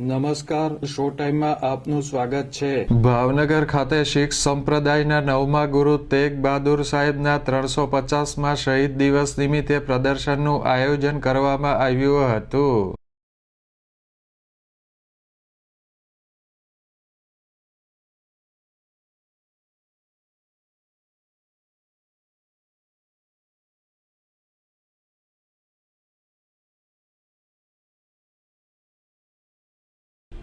નમસ્કાર, શો ટાઈમમાં આપનું સ્વાગત છે. ભાવનગર ખાતે શીખ સંપ્રદાયના નવમા ગુરુ તેગ બહાદુર સાહેબના ત્રણસો પચાસમાં શહીદ દિવસ નિમિત્તે પ્રદર્શનનું આયોજન કરવામાં આવ્યું હતું.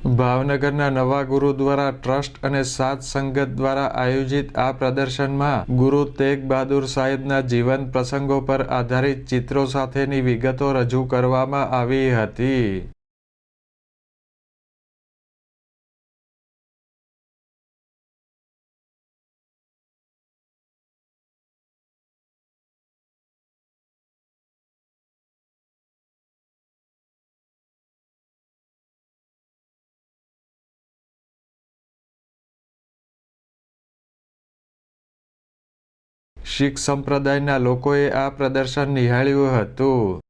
ભાવનગરના નવા ગુરુદ્વારા ટ્રસ્ટ અને સાત સંગત દ્વારા આયોજિત આ પ્રદર્શનમાં ગુરુ તેગ બહાદુર સાહેબના જીવન પ્રસંગો પર આધારિત ચિત્રો સાથેની વિગતો રજૂ કરવામાં આવી હતી. શીખ સંપ્રદાયના લોકોએ આ પ્રદર્શન નિહાળ્યું હતું.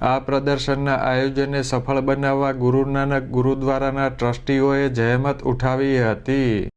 આ પ્રદર્શનના આયોજનને સફળ બનાવવા ગુરુ નાનક ગુરુદ્વારાના ટ્રસ્ટીઓએ જહેમત ઉઠાવી હતી.